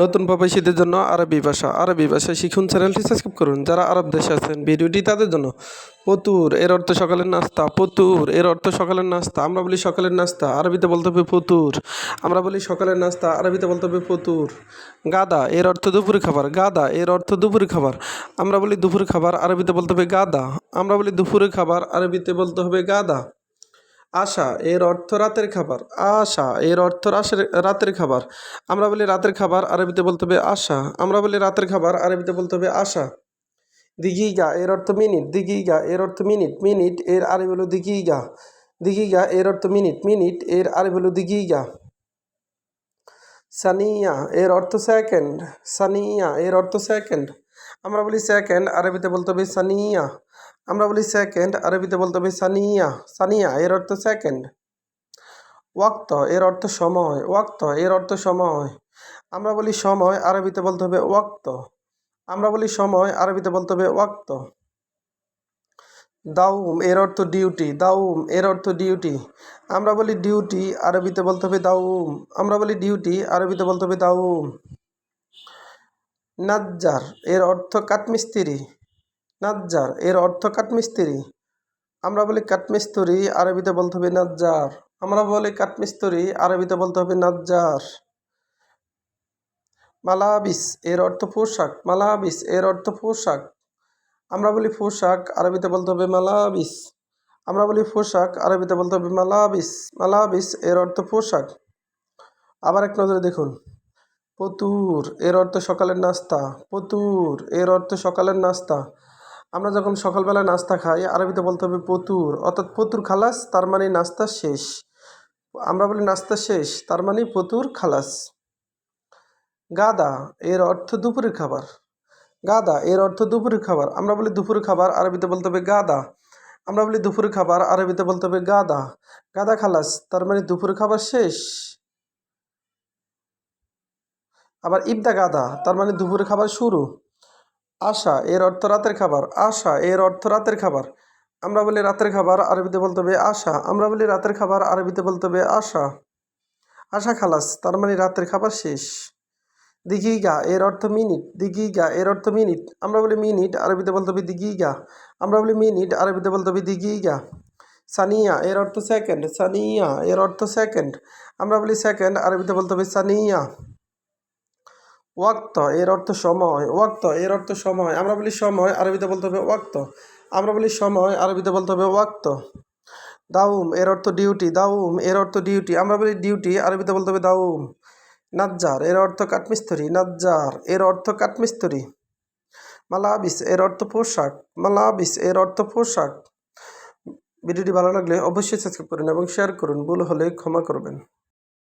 নতুন প্রবাসীদের জন্য আরবি ভাষা। আরবি ভাষা শিখুন চ্যানেলটি সাবস্ক্রাইব করুন। যারা আরব দেশে আছেন, ভিডিওটি তাদের জন্য। পতুর এর অর্থ সকালের নাস্তা। পতুর এর অর্থ সকালের নাস্তা। আমরা বলি সকালের নাস্তা, আরবিতে বলতে হবে পতুর আমরা বলি সকালের নাস্তা, আরবিতে বলতে হবে পতুর গাদা, এর অর্থ দুপুরে খাবার। গাদা, এর অর্থ দুপুরে খাবার। আমরা বলি দুপুরে খাবার, আরবিতে বলতে হবে গাদা। আমরা বলি দুপুরে খাবার, আরবিতে বলতে হবে গাদা। আশা, এর অর্থ রাতের খাবার। আশা, এর অর্থ রাসের রাতের খাবার। আমরা বলি রাতের খাবার, আরবিতে বলতে হবে আশা। আমরা বলি রাতের খাবার, আরবিতে বলতে হবে আশা। দিঘিগা, এর অর্থ মিনিট। দিঘিগা, এর অর্থ মিনিট। মিনিট, এর আরবি হলো দিঘিগা। দিঘিগা, এর অর্থ মিনিট। মিনিট, এর আরবি হলো দিঘিগা। সানিয়া, এর অর্থ সেকেন্ড। সানিয়া, এর অর্থ সেকেন্ড। আমরা বলি সেকেন্ড আরবিতে বলতে হবে সানিয়া। আমরা বলি সেকেন্ড আরবিতে বলতে হবে সানিয়া। সানিয়া, এর অর্থ সেকেন্ড ওয়াক্ত, এর অর্থ সময়। ওয়াক্ত, এর অর্থ সময়। আমরা বলি সময়, আরবিতে বলতে হবে ওয়াক্ত। আমরা বলি সময়, আরবিতে বলতে হবে ওয়াক্ত। দাউম, এর অর্থ ডিউটি দাউম, এর অর্থ ডিউটি আমরা বলি ডিউটি আরবিতে বলতে হবে দাউম। আমরা বলি ডিউটি আরবিতে বলতে হবে দাউম। নাজ্জার, এর অর্থ কাঠমিস্ত্রি। নাজ্জার, এর অর্থ কাঠমিস্ত্রি। আমরা বলি কাঠমিস্ত্রি, আরবিতে বলতে হবে নাজ্জার। আমরা বলি কাঠমিস্ত্রি, আরবিতে বলতে হবে নাজ্জার। মালাবিস, এর অর্থ পোশাক। মালাবিস, এর অর্থ পোশাক। আমরা বলি পোশাক, আরবিতে বলতে হবে মালাবিস। আমরা বলি পোশাক, আরবিতে বলতে হবে মালাবিস। মালাবিস, এর অর্থ পোশাক। আবার এক নজরে দেখুন। পতুর এর অর্থ সকালের নাস্তা। পতুর এর অর্থ সকালের নাস্তা। আমরা যখন সকালবেলা নাস্তা খাই, আরবিতে বলতে হবে পতুর অর্থাৎ পতুর খালাস, তার মানে নাস্তা শেষ। আমরা বলি নাস্তা শেষ, তার মানে পতুর খালাস। গাদা, এর অর্থ দুপুরের খাবার। গাদা, এর অর্থ দুপুরের খাবার। আমরা বলি দুপুরের খাবার, আরবিতে বলতে হবে গাদা। আমরা বলি দুপুরের খাবার, আরবিতে বলতে হবে গাদা। গাদা খালাস, তার মানে দুপুরের খাবার শেষ। আবার ইবদা গাদা, তার মানে দুপুরের খাবার শুরু। আশা, এর অর্থ রাতের খাবার। আশা, এর অর্থ রাতের খাবার। আমরা বলি রাতের খাবার, আরবিতে বলতে হবে আশা। আমরা বলি রাতের খাবার, আরবিতে বলতে হবে আশা। আশা খালাস, তার মানে রাতের খাবার শেষ। দিঘিগা এর অর্থ মিনিট। দিঘিগা এর অর্থ মিনিট। আমরা বলি মিনিট, আরবিতে বলতে হবে দিঘিগা আমরা বলি মিনিট, আরবিতে বলতে হবে দিঘিগা সানিয়া, এর অর্থ সেকেন্ড। সানিয়া, এর অর্থ সেকেন্ড। আমরা বলি সেকেন্ড, আরবিতে বলতে হবে সানিয়া। ওয়াক্ত, এর অর্থ সময়, ওয়াক্ত, এর অর্থ সময়। আমরা বলি সময়, আরবিতে বলতে হবে ওয়াক্ত। আমরা বলি সময়, আরবিতে বলতে হবে ওয়াক্ত। দাউম, এর অর্থ ডিউটি। দাউম, এর অর্থ ডিউটি। আমরা বলি ডিউটি, আরবিতে বলতে হবে দাউম। নাজ্জার, এর অর্থ কাঠমিস্ত্রি। নাজ্জার, এর অর্থ কাঠমিস্ত্রি। মালাবিস, এর অর্থ পোশাক। মালাবিস, এর অর্থ পোশাক। ভিডিওটি ভালো লাগলে অবশ্যই সাবস্ক্রাইব করুন এবং শেয়ার করুন। ভুল হলে ক্ষমা করবেন।